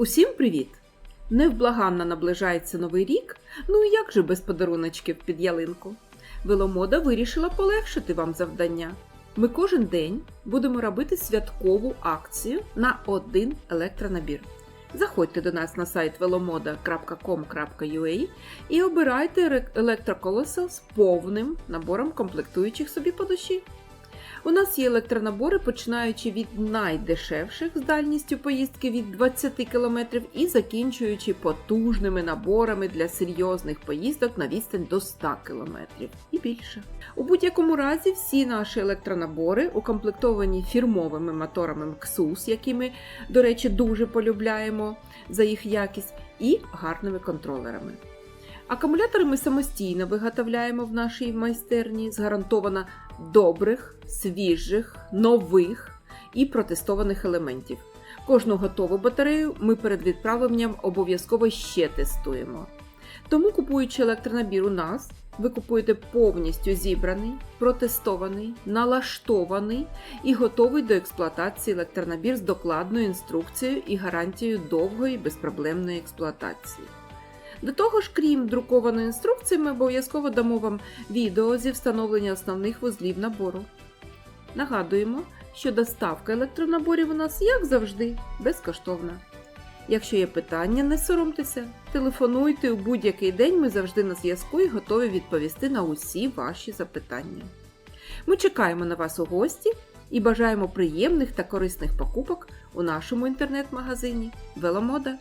Усім привіт! Невблаганно наближається новий рік. Ну і як же без подаруночків під ялинку? Веломода вирішила полегшити вам завдання. Ми кожен день будемо робити святкову акцію на один електронабір. Заходьте до нас на сайт velomoda.com.ua і обирайте електроколесо з повним набором комплектуючих собі по душі. У нас є електронабори, починаючи від найдешевших з дальністю поїздки від 20 км і закінчуючи потужними наборами для серйозних поїздок на відстань до 100 км і більше. У будь-якому разі всі наші електронабори укомплектовані фірмовими моторами XUS, які ми, до речі, дуже полюбляємо за їх якість, і гарними контролерами. Акумулятори ми самостійно виготовляємо в нашій майстерні з гарантовано добрих, свіжих, нових і протестованих елементів. Кожну готову батарею ми перед відправленням обов'язково ще тестуємо. Тому, купуючи електронабір у нас, ви купуєте повністю зібраний, протестований, налаштований і готовий до експлуатації електронабір з докладною інструкцією і гарантією довгої безпроблемної експлуатації. До того ж, крім друкованої інструкції, ми обов'язково дамо вам відео зі встановлення основних вузлів набору. Нагадуємо, що доставка електронаборів у нас, як завжди, безкоштовна. Якщо є питання, не соромтеся, телефонуйте у будь-який день, ми завжди на зв'язку і готові відповісти на усі ваші запитання. Ми чекаємо на вас у гості і бажаємо приємних та корисних покупок у нашому інтернет-магазині Веломода.